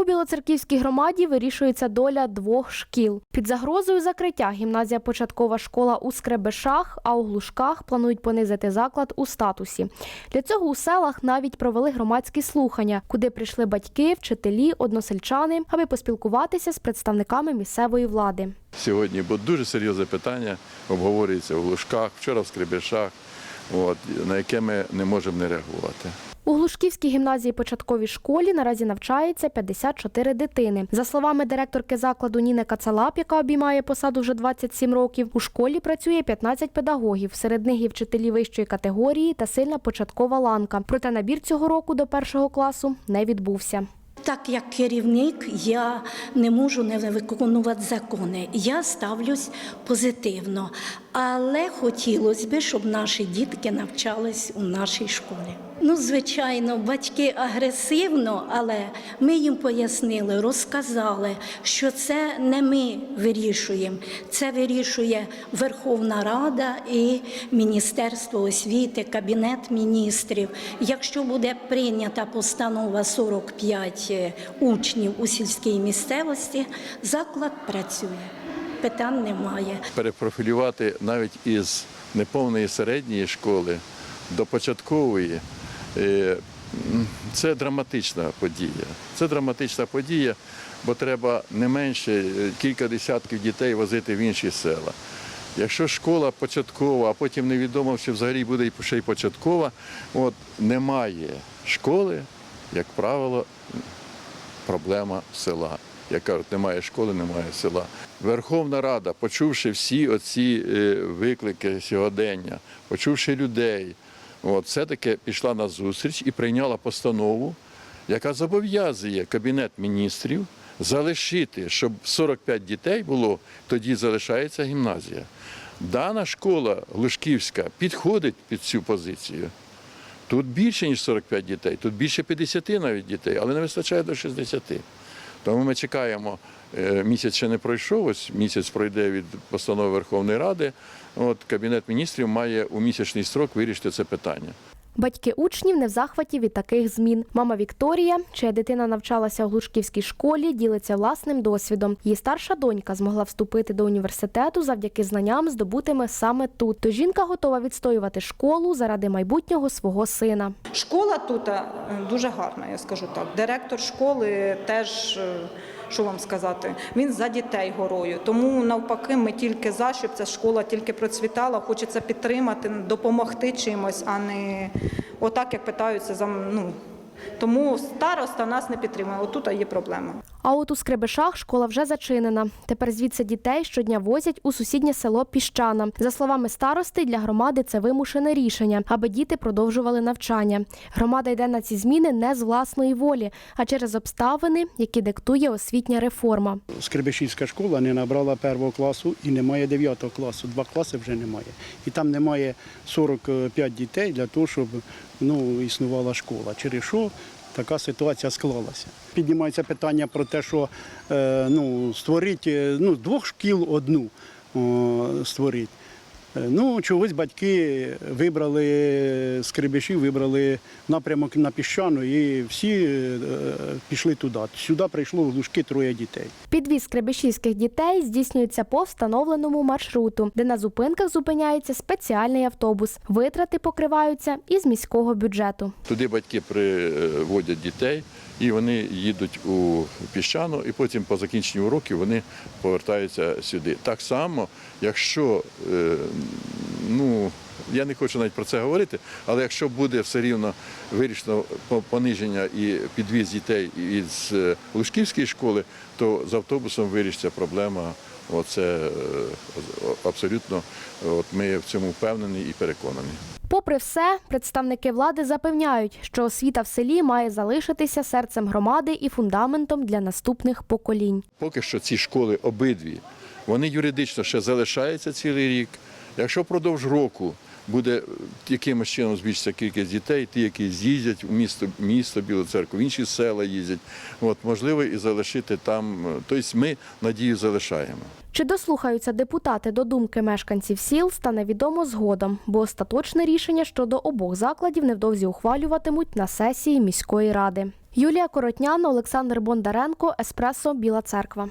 У Білоцерківській громаді вирішується доля двох шкіл. Під загрозою закриття гімназія початкова школа у Скребешах, а у Глушках планують понизити заклад у статусі. Для цього у селах навіть провели громадські слухання, куди прийшли батьки, вчителі, односельчани, аби поспілкуватися з представниками місцевої влади. Сьогодні, бо дуже серйозне питання обговорюється в Лужках, вчора в Скребешах, от, на яке ми не можемо не реагувати. У Глушківській гімназії початковій школі наразі навчається 54 дитини. За словами директорки закладу Ніни Кацалап, яка обіймає посаду вже 27 років, у школі працює 15 педагогів. Серед них є вчителі вищої категорії та сильна початкова ланка. Проте набір цього року до першого класу не відбувся. Так як керівник я не можу не виконувати закони. Я ставлюсь позитивно, але хотілося б, щоб наші дітки навчались у нашій школі. Ну, звичайно, батьки агресивно, але ми їм пояснили, розказали, що це не ми вирішуємо, це вирішує Верховна Рада і Міністерство освіти, Кабінет міністрів. Якщо буде прийнята постанова 45 учнів у сільській місцевості, заклад працює. Питань немає. Перепрофілювати навіть із неповної середньої школи до початкової е, це драматична подія. Це драматична подія, бо треба не менше е, кілька десятків дітей возити в інші села. Якщо школа початкова, а потім невідомо, чи взагалі буде ще й початкова, от немає школи, як правило, проблема села. Як кажуть, немає школи, немає села. Верховна Рада, почувши всі оці е, виклики сьогодення, почувши людей, от, все-таки пішла на зустріч і прийняла постанову, яка зобов'язує Кабінет міністрів залишити, щоб 45 дітей було, тоді залишається гімназія. Дана школа Глушківська підходить під цю позицію. Тут більше, ніж 45 дітей, тут більше 50 навіть дітей, але не вистачає до 60. Тому ми чекаємо, е, місяць ще не пройшов, ось місяць пройде від постанови Верховної Ради. От Кабінет міністрів має у місячний строк вирішити це питання. Батьки учнів не в захваті від таких змін. Мама Вікторія, чия дитина навчалася у Глушківській школі, ділиться власним досвідом. Її старша донька змогла вступити до університету завдяки знанням, здобутими саме тут. То жінка готова відстоювати школу заради майбутнього свого сина. Школа тут е, дуже гарна, я скажу так. Директор школи теж, е, що вам сказати, він за дітей горою. Тому навпаки, ми тільки за, щоб ця школа тільки процвітала. Хочеться підтримати, допомогти чимось, а не отак, як питаються за ну. Тому староста нас не підтримує. Отут є проблема. А от у Скребешах школа вже зачинена. Тепер звідси дітей щодня возять у сусіднє село Піщана. За словами старости, для громади це вимушене рішення, аби діти продовжували навчання. Громада йде на ці зміни не з власної волі, а через обставини, які диктує освітня реформа. Скребешівська школа не набрала першого класу і немає дев'ятого класу. Два класи вже немає. І там немає 45 дітей для того, щоб ну, існувала школа. Через що така ситуація склалася. Піднімається питання про те, що е, ну, створити ну, двох шкіл одну створити. Е, Ну, чогось батьки вибрали з Крибишів, вибрали напрямок на піщану і всі е, пішли туди. Сюди прийшло в Лужки троє дітей. Підвіз скребешівських дітей здійснюється по встановленому маршруту, де на зупинках зупиняється спеціальний автобус. Витрати покриваються із міського бюджету. Туди батьки приводять дітей, і вони їдуть у піщану, і потім по закінченню уроків вони повертаються сюди. Так само, якщо е, ну. Я не хочу навіть про це говорити, але якщо буде все рівно вирішено по- пониження і підвіз дітей із е, Лужківської школи, то з автобусом вирішиться проблема. Оце е, абсолютно от ми в цьому впевнені і переконані. Попри все, представники влади запевняють, що освіта в селі має залишитися серцем громади і фундаментом для наступних поколінь. Поки що ці школи обидві, вони юридично ще залишаються цілий рік. Якщо впродовж року буде е, якимось чином збільшиться кількість дітей, ті, які з'їздять в місто, місто Білу церкву, в інші села їздять. От, можливо, і залишити там. е, Тобто ми надію залишаємо. Чи дослухаються депутати до думки мешканців сіл, стане відомо згодом, бо остаточне рішення щодо обох закладів невдовзі ухвалюватимуть на сесії міської ради. Юлія Коротняна, Олександр Бондаренко, Еспресо, Біла Церква.